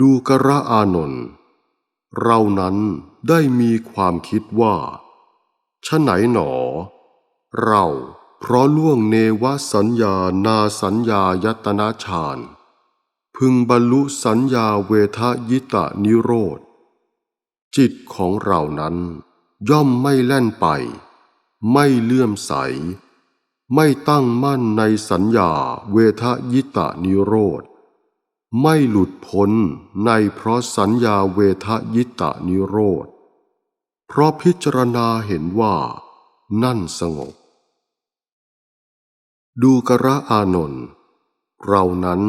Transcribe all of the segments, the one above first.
ดูกระอานนท์เรานั้นได้มีความคิดว่าชะไหนหนอ เราเพราะล่วงเนวสัญญานาสัญญายตนาฌานพึงบรรลุสัญญาเวทยิตานิโรธ จิตของเรานั้นย่อมไม่แล่นไป ไม่เลื่อมใส ไม่ตั้งมั่นในสัญญาเวทยิตานิโรธ ไม่หลุดพ้นในเพราะสัญญาเวทยิตานิโรธ เพราะพิจารณาเห็นว่า นั่นสงบ ดูกระอานนท์เรานั้น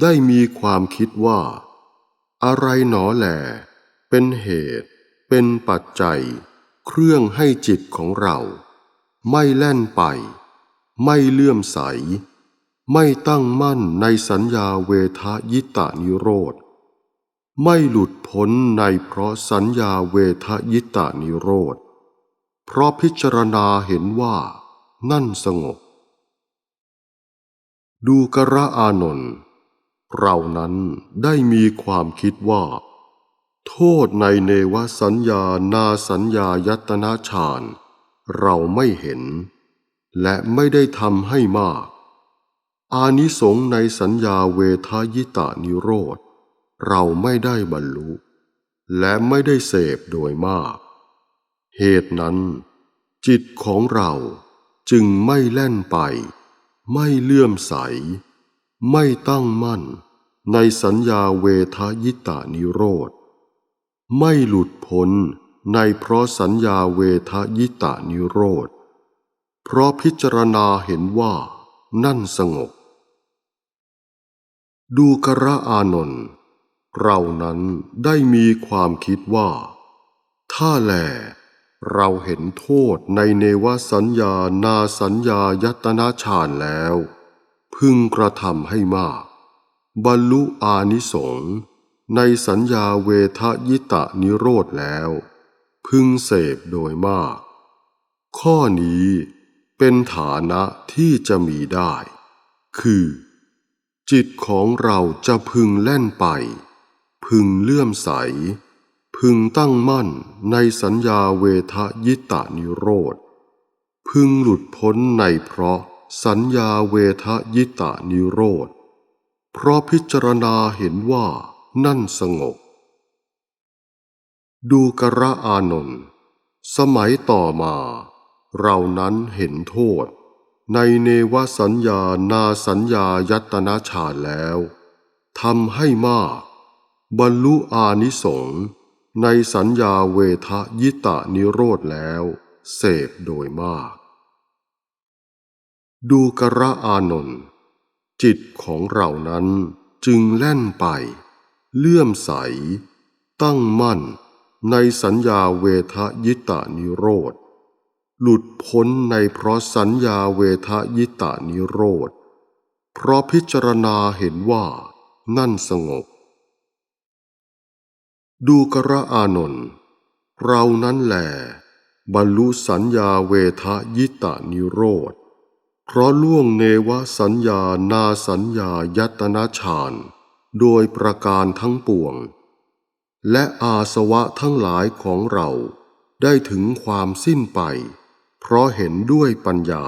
ได้มีความคิดว่า อะไรหนอแหลเป็นเหตุ เป็นปัจจัย เครื่องให้จิตของเรา ไม่แล่นไป ไม่เลื่อมใส ไม่ตั้งมั่นในสัญญาเวทยิตานิโรธ ไม่หลุดพ้นในเพราะสัญญาเวทยิตานิโรธ เพราะพิจารณาเห็นว่า นั่นสงบ ดูกระอานนท์เรานั้นได้มีความคิดว่า โทษในเนวสัญญานาสัญญายตนาฌานเราไม่เห็น และไม่ได้ทำให้มาก อานิสงส์ในสัญญาเวทายตานิโรธ เราไม่ได้บรรลุ และไม่ได้เสพโดยมาก เหตุนั้น จิตของเราจึงไม่แล่นไป ไม่เลื่อมใส ไม่ตั้งมั่น ในสัญญาเวทยิตานิโรธ ไม่หลุดพ้นในเพราะสัญญาเวทยิตานิโรธ เพราะพิจารณาเห็นว่านั่นสงบ ดูกระอานนท์เรานั้นได้มีความคิดว่า ถ้าแล เราเห็นโทษในเนวสัญญานาสัญญายตนาฌานแล้ว พึงกระทำให้มาก บรรลุอานิสงส์ในสัญญาเวทยิตานิโรธแล้ว พึงเสพโดยมาก ข้อนี้เป็นฐานะที่จะมีได้ คือ จิตของเราจะพึงแล่นไป พึงเลื่อมใส พึงตั้งมั่นในสัญญาเวทยิตานิโรธ พึงหลุดพ้นในเพราะสัญญาเวทยิตานิโรธ เพราะพิจารณาเห็นว่านั่นสงบ ดูกระอานนท์สมัยต่อมา เรานั้นเห็นโทษ ในเนวสัญญานาสัญญายตนาฌานแล้วทำให้มาก บรรลุอานิสงส์ในสัญญาเวทยิตานิโรธแล้ว เสพโดยมาก ดูกระอานนท์จิตของเรานั้นจึงแล่นไป เลื่อมใส ตั้งมั่น ในสัญญาเวทยิตานิโรธ หลุดพ้นในเพราะสัญญาเวทยิตานิโรธ เพราะพิจารณาเห็นว่านั่นสงบ ดูกระอานนท์เรานั้นแหลบรรลุสัญญาเวทยิตานิโรธ เพราะล่วงเนวสัญญานาสัญญายตนาฌานโดยประการทั้งปวง และอาสวะทั้งหลายของเราได้ถึงความสิ้นไป เพราะเห็นด้วยปัญญา